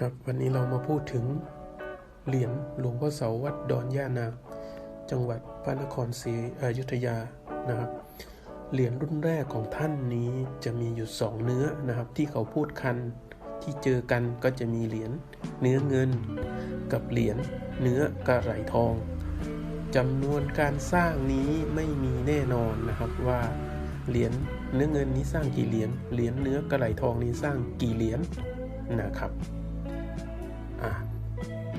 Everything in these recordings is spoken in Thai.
ครับวันนี้เรามาพูดถึงเหรียญหลวงพ่อเสาวัดดอนย่านางจังหวัดพระนครศรีอยุธยานะครับเหรียญรุ่นแรกของท่านนี้จะมีอยู่สองเนื้อนะครับ ที่เขาพูดกันที่เจอกันก็จะมีเหรียญเนื้อเงิน กับเหรียญเนื้อกระไหลทองจำนวนการสร้างนี้ไม่มีแน่นอนนะครับว่าเหรียญเนื้อเงินนี้สร้างกี่เหรียญเหรียญเนื้อกระไหลทองนี้สร้างกี่เหรียญนะครับ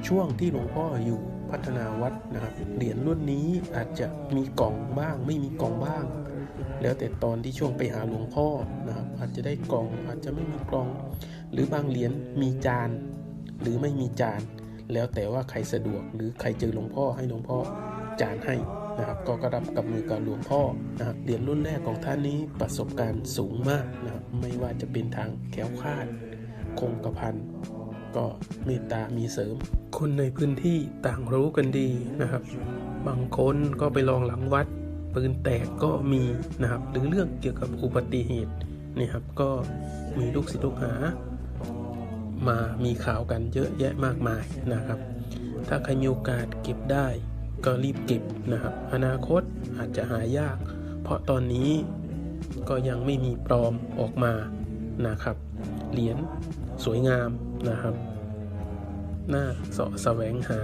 ช่วงที่หลวงพ่ออยู่พัฒนาวัดนะครับเหรียญรุ่นนี้อาจจะมีกล่องบ้าง ไม่มีกล่องบ้าง แล้วแต่ตอนที่ช่วงไปหาหลวงพ่อนะครับอาจจะได้กล่องอาจจะไม่มีกล่อง หรือบางเหรียญมีจาน หรือไม่มีจาน แล้วแต่ว่าใครสะดวกหรือใครเจอหลวงพ่อให้หลวงพ่อจานให้นะครับก็กระดับกับมือกับหลวงพ่อนะครับเหรียญรุ่นแรกของท่านนี้ประสบการณ์สูงมากนะครับไม่ว่าจะเป็นทางแคล้วคาด คงกระพัน ก็เมตตามีเสริม คนในพื้นที่ต่างรู้กันดีนะครับ บางคนก็ไปลองหลังวัดปืนแตกก็มีนะครับ หรือเรื่องเกี่ยวกับอุบัติเหตุนี่ครับก็มีลูกศิษย์ลูกหา มามีข่าวกันเยอะแยะมากมายนะครับ ถ้าใครมีโอกาสเก็บได้ก็รีบเก็บนะครับ อนาคตอาจจะหายาก เพราะตอนนี้ก็ยังไม่มีปลอมออกมานะครับ เหรียญ สวยงามนะครับ หน้าเสาะแสวงหา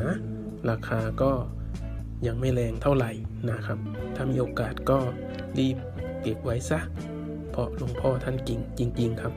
ราคาก็ยังไม่แรงเท่าไหร่นะครับ ถ้ามีโอกาสก็รีบเก็บไว้ซะ เพราะหลวงพ่อท่านกิ่งจริง ๆ ครับ